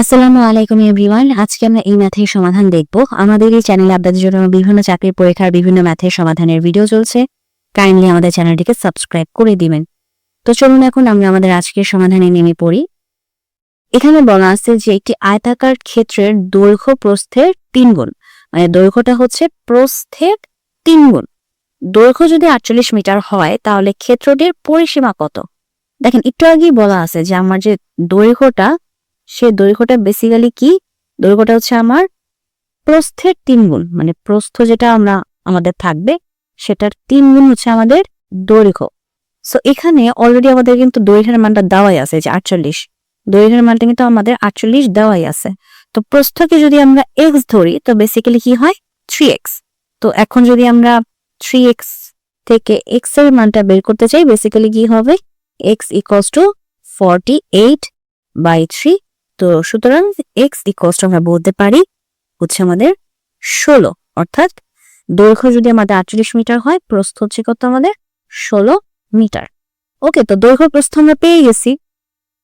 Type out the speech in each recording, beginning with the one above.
আসসালামু আলাইকুম এভরিওয়ান। আজকে আমরা এই ম্যাথের সমাধান দেখব। আমাদের এই চ্যানেলে আপনাদের জন্য বিভিন্ন চাকরির পরীক্ষার বিভিন্ন ম্যাথের সমাধানের ভিডিও চলছে। কাইন্ডলি আমাদের চ্যানেলটিকে সাবস্ক্রাইব করে দিবেন। তো চলুন এখন আমরা আমাদের আজকের সমাধানে নেমে পড়ি। এখানে বলা আছে যে একটি আয়তাকার ক্ষেত্রের দৈর্ঘ্য প্রস্থের তিন গুণ। মানে দৈর্ঘ্যটা হচ্ছে প্রস্থের তিন গুণ। দৈর্ঘ্য যদি আটচল্লিশ মিটার হয়, তাহলে ক্ষেত্রটির পরিসীমা কত? দেখেন, একটু আগেই বলা আছে যে আমার যে দৈর্ঘ্যটা সে দৈর্ঘ্যটা বেসিক্যালি কি? দৈর্ঘ্যটা হচ্ছে আমার প্রস্থের তিন গুণ মানে প্রস্থ যেটা আমরা, আমাদের থাকবে, সেটার তিন গুণ হচ্ছে আমাদের দৈর্ঘ্য। সো এখানে অলরেডি আমাদের কিন্তু দৈর্ঘ্যের মানটা দেওয়াই আছে যে আটচল্লিশ। দৈর্ঘ্যের মানটা কিন্তু আমাদের আটচল্লিশ দেওয়াই আছে। তো প্রস্থকে যদি আমরা এক্স ধরি, তো বেসিক্যালি কি হয়? থ্রি এক্স তো এখন যদি আমরা থ্রি এক্স থেকে এক্সের মানটা বের করতে চাই বেসিক্যালি কি হবে? X equals two forty eight by three তো সুতরাং এক্স ইকোয়াস আমরা বলতে পারি হচ্ছে আমাদের ষোলো, অর্থাৎ দৈর্ঘ্য যদি আমাদের আটচল্লিশ মিটার হয়, প্রস্থ হচ্ছে কত আমাদের? ষোলো মিটার। ওকে, তো দৈর্ঘ্য প্রস্থ আমরা পেয়ে গেছি।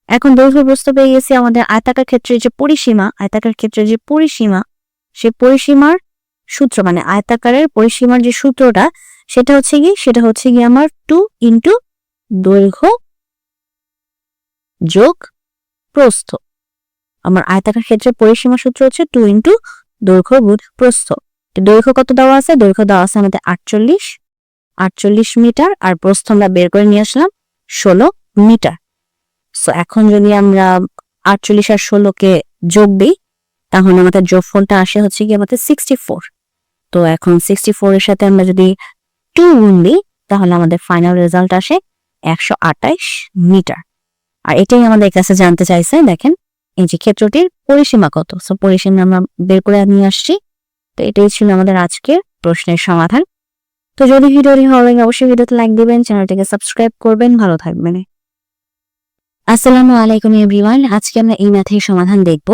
এখন দৈর্ঘ্য প্রস্থ পেয়ে গেছি আমাদের আয়তাকার ক্ষেত্রে যে পরিসীমা, আয়তাকার ক্ষেত্রে যে পরিসীমা, সে পরিসীমার সূত্র মানে আয়তাকারের পরিসীমার যে সূত্রটা, সেটা হচ্ছে কি? সেটা হচ্ছে কি আমার টু ইন্টু দৈর্ঘ্য যোগ প্রস্থ। আমার আয়তাকার ক্ষেত্রে পরিসীমা সূত্র হচ্ছে টু ইন্টু দৈর্ঘ্য গুণ প্রস্থ। দৈর্ঘ্য কত দেওয়া আছে? দৈর্ঘ্য দেওয়া আছে আমাদের আটচল্লিশ। আটচল্লিশ মিটার আর প্রস্থ আমরা বের করে নিয়ে আসলাম ষোলো মিটার। সো এখন যদি আমরা আটচল্লিশ আর ষোলোকে যোগ দিই, তাহলে আমাদের যোগফলটা আসে হচ্ছে কি আমাদের সিক্সটি ফোর তো এখন সিক্সটি ফোর এর সাথে আমরা যদি টু গুণ দিই, তাহলে আমাদের ফাইনাল রেজাল্ট আসে একশো আটাইশ মিটার। আর এটাই আমাদের কাছে জানতে চাইছে, দেখেন। এই যে ক্ষেত্রটির পরিসীমা কত? সো পরিসীমা আমরা বের করে নিয়ে আসছি। তো এটাই ছিল আমাদের আজকের প্রশ্নের সমাধান। তো যদি ভিডিওটি ভালো লাগে, অবশ্যই ভিডিওতে লাইক দিবেন, চ্যানেলটিকে সাবস্ক্রাইব করবেন। ভালো থাকবেন। আসসালামু আলাইকুম এভরিওয়ান আজকে আমরা এই ম্যাথের সমাধান দেখব।